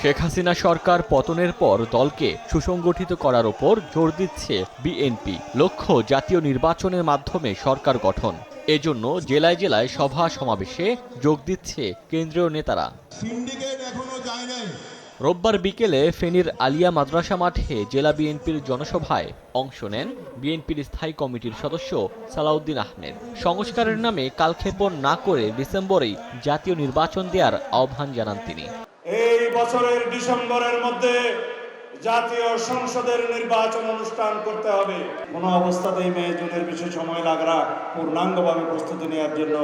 শেখ হাসিনা সরকার পতনের পর দলকে সুসংগঠিত করার ওপর জোর দিচ্ছে বিএনপি। লক্ষ্য জাতীয় নির্বাচনের মাধ্যমে সরকার গঠন। এজন্য জেলায় জেলায় সভা সমাবেশে যোগ দিচ্ছে কেন্দ্রীয় নেতারা। সিন্ডিকেট এখনও যায় নাই। রোববার বিকেলে ফেনীর আলিয়া মাদ্রাসা মাঠে জেলা বিএনপির জনসভায় অংশ নেন বিএনপির স্থায়ী কমিটির সদস্য সালাউদ্দিন আহমেদ। সংস্কারের নামে কালক্ষেপণ না করে ডিসেম্বরেই জাতীয় নির্বাচন দেওয়ার আহ্বান জানান তিনি। এই বছরের ডিসেম্বরের মধ্যে জাতীয় সংসদের নির্বাচন অনুষ্ঠান করতে হবে। কোনো অবস্থাতেই মে জুনের বেশি সময় লাগরা পূর্ণাঙ্গভাবে প্রস্তুতি নেওয়ার জন্য।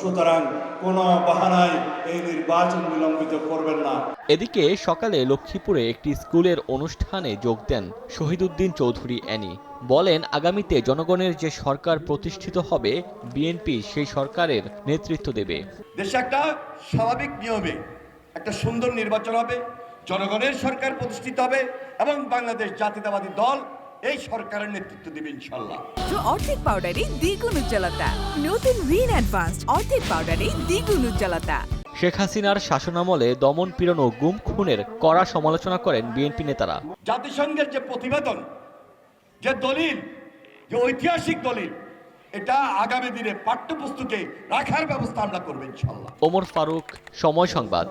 সুতরাং কোনো বাহানায় এই নির্বাচন বিলম্বিত করবেন না। এদিকে সকালে লক্ষ্মীপুরে একটি স্কুলের অনুষ্ঠানে যোগ দেন শহীদুদ্দিন চৌধুরী অ্যানি। বলেন আগামীতে জনগণের যে সরকার প্রতিষ্ঠিত হবে বিএনপি সেই সরকারের নেতৃত্ব দেবে। দেশে একটা স্বাভাবিক নিয়মে একটা সুন্দর নির্বাচন হবে। জনগণের সরকার প্রতিষ্ঠিত হবে এবং বাংলাদেশ জাতীয়তাবাদী দল এই সরকারের নেতৃত্ব দেবে ইনশাল্লাহ অর্ধেক পাউডারে দ্বিগুণ উজ্জ্বলতা। নতুন রিন অ্যাডভান্সড অর্ধেক পাউডারে দ্বিগুণ উজ্জ্বলতা। শেখ হাসিনার শাসনামলে দমন পীড়ন ও গুম খুনের কড়া সমালোচনা করেন বিএনপি নেতারা। জাতিসংঘের যে প্রতিবেদন যে দলিল যে ঐতিহাসিক দলিল এটা আগামী দিনে পাঠ্যপুস্তকে রাখার ব্যবস্থা আমরা করব ইনশাল্লাহ ওমর ফারুক সময় সংবাদ।